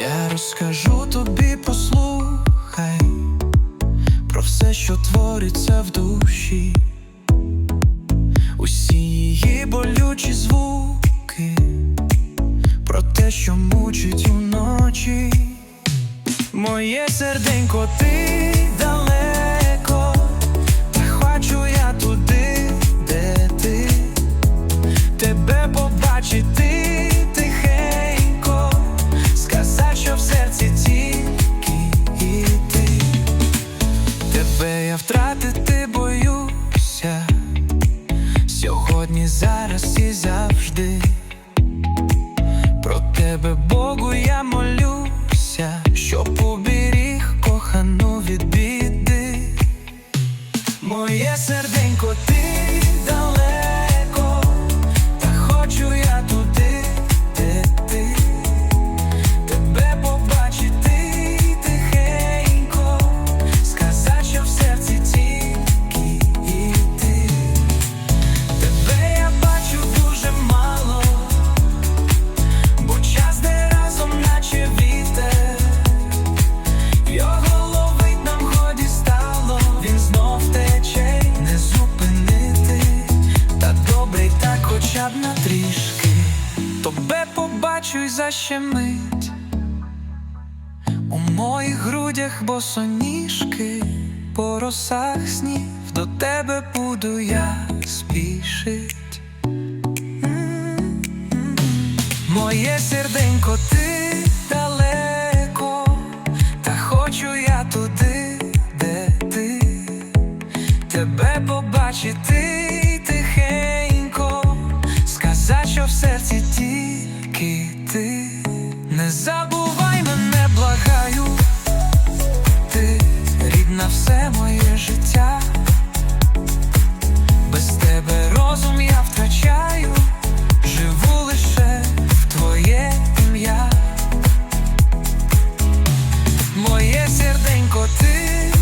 Я розкажу тобі, послухай про все, що твориться в душі, що мучить уночі. Моє серденько, ти далеко, та хочу я туди, де ти, тебе побачити тихенько, сказати, що в серці тільки і ти, тебе я втратити боюся. Сьогодні, зараз і завжди. Про тебе, на трішки, тебе побачу й защемить у моїх грудях босоніжки, по росах снів. До тебе буду я спішить. Моє серденько, ти далеко, та хочу я туди, де ти, тебе побачити забувай мене, благаю, ти рідна все моє життя, без тебе розум я втрачаю, живу лише в твоє ім'я, моє серденько ти.